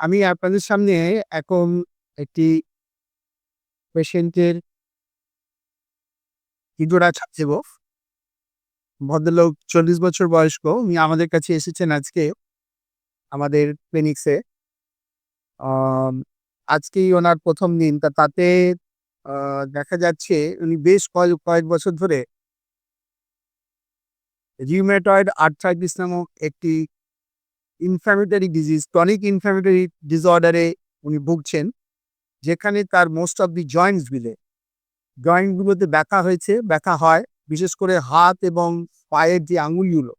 আমি আপনাদের সামনে এখন একটি পেশেন্টের ভিডিওটা ছাড়ব। ভদ্রলোক চল্লিশ বছর বয়স্ক, উনি আমাদের কাছে এসেছেন আজকে আমাদের ক্লিনিক্সে। আজকেই ওনার প্রথম দিন, তা তাতে দেখা যাচ্ছে উনি বেশ কয়েক কয়েক বছর ধরে রিউমেটয়েড আর্থ্রাইটিস নামক একটি ইনফ্ল্যামেটরি ডিজিজ টনিক ইনফ্ল্যামেটরি ডিসঅর্ডারে উনি ভুগছেন যেখানে তার মোস্ট অফ দি জয়েন্টসগুলো জয়েন্টগুলোতে ব্যথা হয়েছে ব্যথা হয় বিশেষ করে হাত এবং পায়ের যে আঙুলগুলো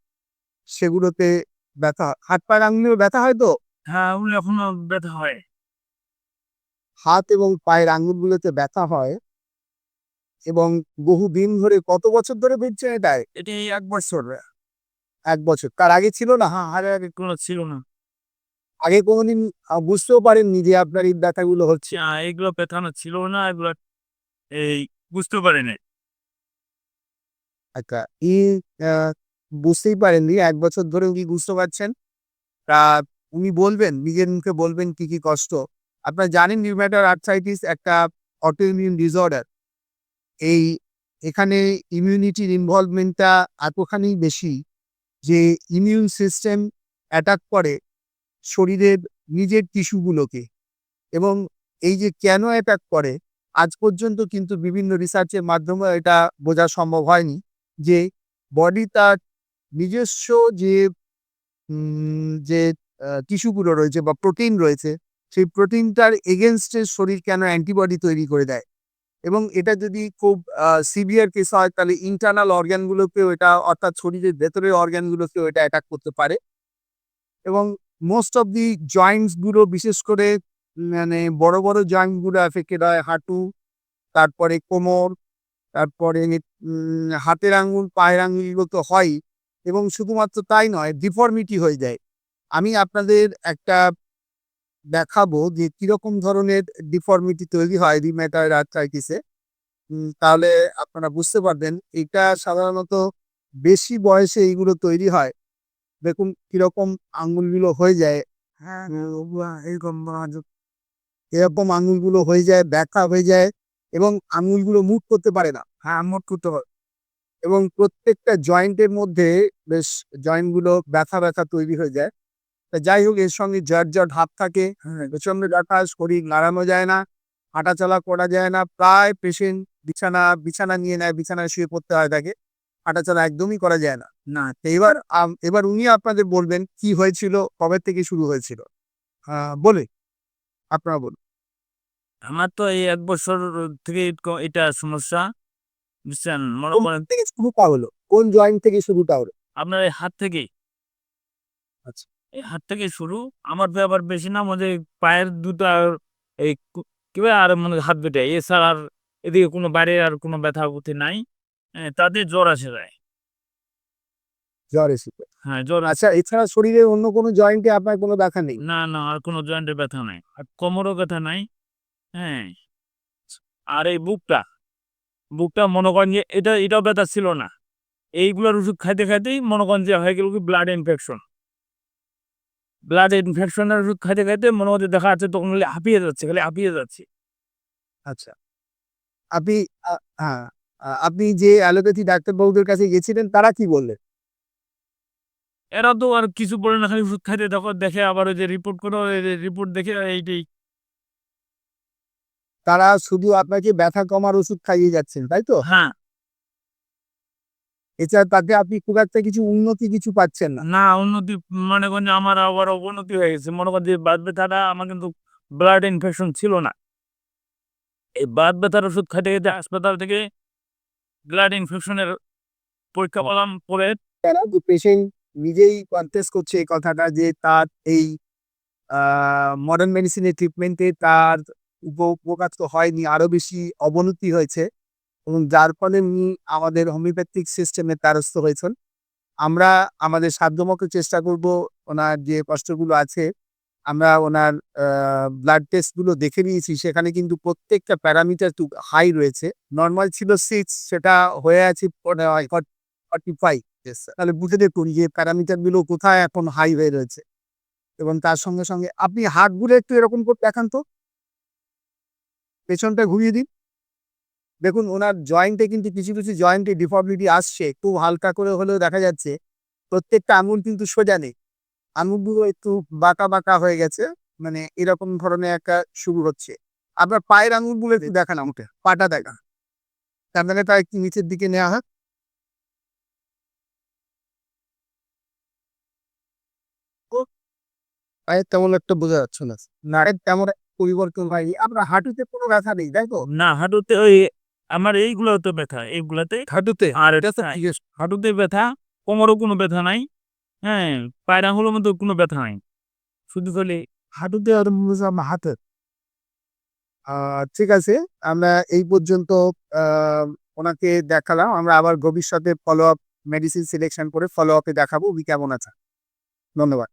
সেগুলোতে ব্যথা। হাত পায়ের আঙুলে ব্যথা হয় তো? হ্যাঁ ওগুলো এখনও ব্যথা হয়। হাত এবং পায়ের আঙুলগুলোতে ব্যথা হয় এবং বহু দিন ধরে কত বছর ধরে ভুগছেন এটাই এটি এক বছর। এক বছর। তার আগে ছিল না? হ্যাঁ আগে আগে কোনো ছিল না। আগে কোনোদিন বুঝতেও পারেননি যে আপনার এই ব্যথাগুলো হচ্ছে। এগুলো ব্যথানো ছিল না এগুলো এই বুঝতে পারি নাই। আচ্ছা ই বুঝতেই পারেননি এক বছর ধরে উনি বুঝতে পারছেন তা উনি বলবেন নিজের মুখে বলবেন কি কি কষ্ট। আপনারা জানেন রিউম্যাটার আর্থাইটিস একটা অটো অটোইমিউন ডিসঅর্ডার এই এখানে ইমিউনিটির ইনভলভমেন্টটা এতখানি বেশি যে ইমিউন সিস্টেম অ্যাটাক করে শরীরের নিজের টিস্যুগুলোকে এবং এই যে কেন অ্যাটাক করে, আজ পর্যন্ত কিন্তু বিভিন্ন রিসার্চের মাধ্যমে এটা বোঝা সম্ভব হয়নি যে বডি তার নিজস্ব যে যে টিস্যুগুলো রয়েছে বা প্রোটিন রয়েছে, সেই প্রোটিনটার এগেনস্টে শরীর কেন অ্যান্টিবডি তৈরি করে দেয়? এবং এটা যদি খুব সিভিয়ার কেস হয়, তাহলে ইন্টারনাল অর্গ্যানগুলোকেও এটা, অর্থাৎ শরীরের ভেতরের অর্গ্যানগুলোকেও এটা অ্যাটাক করতে পারে। এবং মোস্ট অফ দি জয়েন্টসগুলো বিশেষ করে মানে বড় বড় জয়েন্টগুলো এফেক্টেড হয়, হাঁটু, তারপরে কোমর, তারপরে হাতের আঙ্গুল পায়ের আঙ্গুলগুলো তো হয়ই, এবং শুধুমাত্র তাই নয় ডিফর্মিটি হয়ে যায়। আমি আপনাদের একটা দেখাবো যে কীরকম ধরনের ডিফর্মিটি তৈরি হয় রিমেটয়েড আর্থ্রাইটিসে তাহলে আপনারা বুঝতে পারবেন এটা সাধারণত বেশি বয়সে এইগুলো তৈরি হয়। দেখুন কীরকম আঙ্গুলগুলো হয়ে যায়। হ্যাঁ এরকম এরকম আঙ্গুলগুলো হয়ে যায় ব্যথা হয়ে যায় এবং আঙ্গুলগুলো মুভ করতে পারে না। হ্যাঁ করতে হয়। এবং প্রত্যেকটা জয়েন্টের মধ্যে বেশ জয়েন্টগুলো ব্যথা ব্যথা তৈরি হয়ে যায়। যাই হোক এর সঙ্গে জট জট হাত থাকে। হ্যাঁ। প্রচণ্ড ব্যথা শরীর নাড়ানো যায় না হাঁটাচলা করা যায় না প্রায় পেশেন্ট বিছানা বিছানা নিয়ে নেয় বিছানায় শুয়ে পড়তে হয় তাকে। হাঁটাচলা একদমই করা যায় না। না। এবার এবার উনি আপনাদের বলবেন কি হয়েছিল কবে থেকে শুরু হয়েছিল? আহ, বলে আপনারা বলুন। আমার তো এই এক বছর থেকে এটা সমস্যা বুঝছেন? মনে করেন থেকে শুরুটা হলো? কোন জয়েন্ট থেকে শুরুটা হলো? আপনার এই হাত থেকে আচ্ছা। এই হাত থেকে শুরু। আমার তো আবার বেশি না মানে পায়ের দুটো আর এই কু- কি বলে আর মানে হাত দুটা এছাড়া আর এদিকে কোনো বাইরে আর কোনো ব্যথা বুথি নাই। হ্যাঁ, তাতে জ্বর আসে যায়। জ্বর এসেছে হ্যাঁ জ্বর আচ্ছা এছাড়া শরীরের অন্য কোনো জয়েন্টে আপনার কোনো ব্যথা নেই? না না আর কোনো জয়েন্টে ব্যথা নাই। আর কোমরও ব্যথা নাই। হ্যাঁ। আর এই বুকটা বুকটা মনে করেন যে এটা এটাও ব্যথা ছিল না। এইগুলোর ওষুধ খাইতে খাইতেই মনে করেন যে হয়ে গেল কি ব্লাড ইনফেকশন ব্লাড ইনফেকশনের ওষুধ খাইতে খাইতে মনে হচ্ছে দেখা যাচ্ছে তখন হাঁপিয়ে যাচ্ছে খালি হাঁপিয়ে যাচ্ছে। আচ্ছা। আপনি হ্যাঁ আপনি যে অ্যালোপ্যাথি ডাক্তারবাবুদের কাছে গেছিলেন তারা কি বললেন? এরা তো আর কিছু বলে না খালি ওষুধ খাইতে তখন দেখে আবার ওই যে রিপোর্ট করে রিপোর্ট দেখে এইটাই। তারা শুধু আপনাকে ব্যথা কমার ওষুধ খাইয়ে যাচ্ছেন তাই তো? হ্যাঁ। এছাড়া তাতে আপনি খুব একটা কিছু উন্নতি কিছু পাচ্ছেন না। না উন্নতি মনে করেন আমার আবার অবনতি হয়ে গেছে। মনে করেন যে বাদ ব্যথাটা আমার কিন্তু ব্লাড ইনফেকশন ছিল না। এই বাদ ব্যথার ওষুধ খাইতে খেতে হাসপাতাল থেকে ব্লাড ইনফেকশনের পরীক্ষা করলাম পরে পেশেন্ট নিজেই কনফেস করছে এই কথাটা যে তার এই মডার্ন মেডিসিনের ট্রিটমেন্টে তার উপ- উপকার তো হয়নি আরও বেশি অবনতি হয়েছে। এবং যার ফলে উনি আমাদের হোমিওপ্যাথিক সিস্টেমে দ্বারস্থ হয়েছেন। আমরা আমাদের সাধ্যমতো চেষ্টা করব ওনার যে কষ্টগুলো আছে আমরা ওনার ব্লাড টেস্টগুলো দেখে নিয়েছি সেখানে কিন্তু প্রত্যেকটা প্যারামিটার টু হাই রয়েছে। নর্মাল ছিল সিক্স সেটা হয়ে আছে ফর্টি ফাইভ তাহলে বুঝে দেখুন যে প্যারামিটারগুলো কোথায় এখন হাই হয়ে রয়েছে। এবং তার সঙ্গে সঙ্গে আপনি হাতগুলো একটু এরকম করে দেখান তো। পেছনটা ঘুরিয়ে দিন। দেখুন ওনার জয়েন্টে কিন্তু কিছু কিছু জয়েন্টে ডিফর্মিটি আসছে। খুব হালকা করে হলেও দেখা যাচ্ছে প্রত্যেকটা আঙুল কিন্তু সোজা নেই। আঙুলগুলো একটু বাঁকা বাঁকা হয়ে গেছে মানে এরকম ধরনের একটা শুরু হচ্ছে। আপনার পায়ের আঙুলগুলো একটু দেখান আমাকে পাটা দেখা। তার মানে তা একটু নিচের দিকে নেওয়া হয়। পায়ের তেমন একটা বোঝা যাচ্ছে না। নাড়ের তেমন পরিবর্তন হয়নি। আপনার হাঁটুতে কোনো ব্যথা নেই তাই তো? না হাঁটুতে ওই আমার এইগুলো তো ব্যথা এইগুলাতে হাঁটুতে? আর হাঁটুতে ব্যথা কোমরও কোনো ব্যথা নাই হ্যাঁ পায়ের আঙুলের মধ্যে কোনো ব্যথা নাই। শুধু খালি হাঁটুতে আর আমার হাতে ঠিক আছে আমরা এই পর্যন্ত আহ, ওনাকে দেখালাম আমরা আবার ভবিষ্যতে ফলো আপ মেডিসিন সিলেকশন করে ফলো আপে দেখাবো উনি কেমন আছে ধন্যবাদ।